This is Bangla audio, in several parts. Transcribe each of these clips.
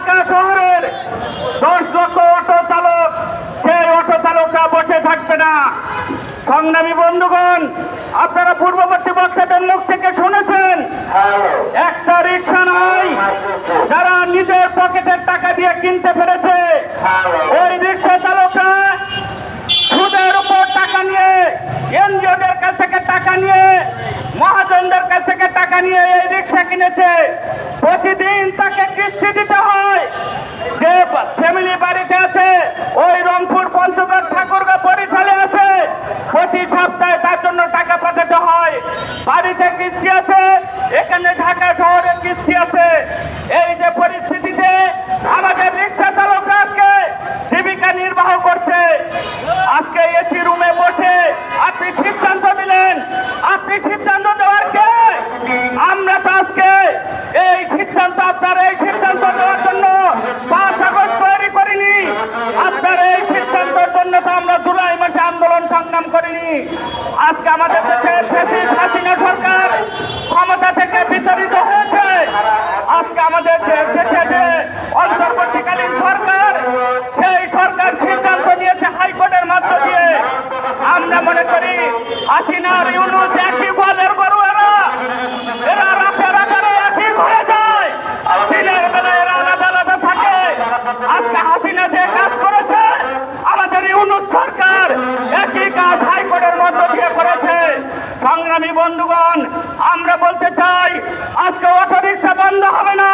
ঢাকা শহরের দশ লক্ষ অটো চালক, সেই অটো চালকরা বসে থাকবে না। সংগ্রামী বন্ধুগণ, আপনারা পূর্ববর্তী বক্তাদের মুখ থেকে শুনেছেন, একটা রিক্সা নয় যারা নিজের পকেটের টাকা দিয়ে কিনতে পেরেছে, ওই রিক্সা চালকরা সুদের উপর টাকা নিয়ে, এনজিওদের কাছ থেকে টাকা নিয়ে, মহাজনদের কাছ থেকে টাকা নিয়ে এই রিক্সা কিনেছে। প্রতিদিন তাকে কিস্তি দিতে হয় যে ফ্যামিলি বাড়িতে আছে ওই রংপুর পঞ্চগড় ঠাকুরগা বরিশালে আছে প্রতি সপ্তাহে তার জন্য টাকা পাঠাতে হয় বাড়িতে কৃষ্টি আছে, এখানে ঢাকা শহরে কৃষ্টি আছে। এই যে পরিস্থিতিতে আমাদের রিক্সা চালকরা আজকে জীবিকা নির্বাহ করছে। আজকে এসি রুমে বসে আপনি সিদ্ধান্ত নিলেন। আপনি সিদ্ধান্ত দেওয়ার কে? আমরা তো আজকে এই সিদ্ধান্ত আপনার এই সিদ্ধান্ত দেওয়ার জন্য পাঁচ আগস্ট তৈরি করিনি আপনার এই সিদ্ধান্তের জন্য তো আমরা জুলাই মাসে আন্দোলন সংগ্রাম করিনি। আজকে আমাদের দেশে ফ্যাসিস্ট হাসিনা সরকার ক্ষমতা থেকে বিতাড়িত হয়েছে। আজকে আমাদের দেশে যে অন্তর্বর্তীকালীন সরকার, সেই সরকার সিদ্ধান্ত নিয়েছে হাইকোর্টের মাধ্য দিয়ে। আমরা মনে করি হাসিনার ইউনুস একই বলের গরু এরা এরা রাতের আকারে একই ঘুরে যায়। দিনের বেলা এরা আলাদা আলাদা থাকে। আজকে হাসিনা যে কাজ করেছে, আমাদের ইউনুস সরকার একই কাজ হাইকোর্টের মধ্য দিয়ে করেছে সংগ্রামী বন্ধুগণ, আমরা বলতে চাই, আজকে অটো রিক্সা বন্ধ হবে না,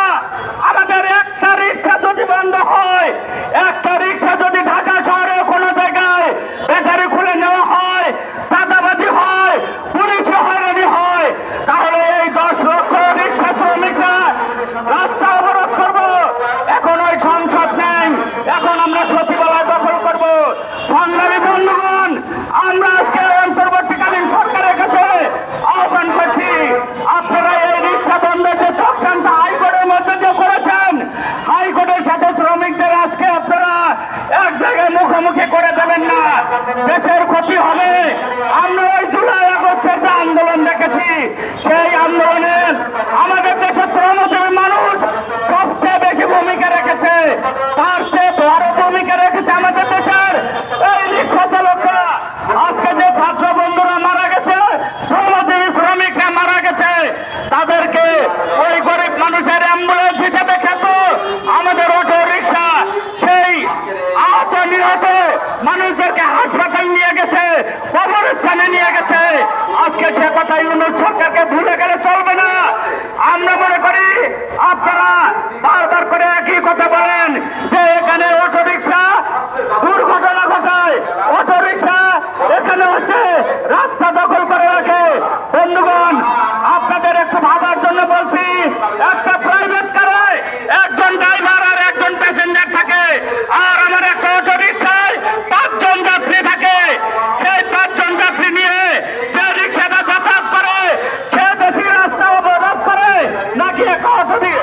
আমাদের একটা রিক্সা যদি বন্ধ হয় একটা রিক্সা যদি ঢাকা শহরে কোনো জায়গায় ব্যাটারি খুলে নেওয়া হয় চাঁদাবাজি হয় পুলিশে হয়রানি হয় তাহলে এই দশ লক্ষ রিক্সা শ্রমিকরা রাস্তা অবরোধ করব এখন ওই সংসদ নেই এখন আমরা সচিবালয় দখল করব সংগ্রামী বন্ধুগণ আমরা আজকে অন্তর্বর্তীকালীন সরকারের কাছে আহ্বান করছি আপনারা এই রিক্সা বন্ধ যে চক্রান্ত হাইকোর্টের মধ্যে যে করেছেন হাইকোর্টের সাথে শ্রমিকদের আজকে আপনারা এক জায়গায় মুখোমুখি করে দেবেন না দেশের ক্ষতি হবে। আমরা ওই জুলাই আগস্টের যে আন্দোলন দেখেছি, সেই আন্দোলনে আমাদের দেশের শ্রমজীবী মানুষ সবচেয়ে বেশি ভূমিকা রেখেছে। তার চেয়ে বড় ভূমিকা রেখেছে আমাদের দেশের এই রিক্সা লোকরা। আজকে যে ছাত্র বন্ধুরা মারা গেছে, শ্রমজীবী শ্রমিকরা মারা গেছে, তাদেরকে ওই গরিব মানুষের অ্যাম্বুলেন্স হিসেবে খেত। আমাদের অটো রিক্সা সেই আহত, নিহত মানুষদেরকে হাসপাতাল কবরস্থানে নিয়ে গেছে। আজকে সে কথা ইউনুস সরকারকে ভুলে গেলে চলবে না। আমরা মনে করি আপনারা বারবার করে একই কথা বলেন। দিয়ে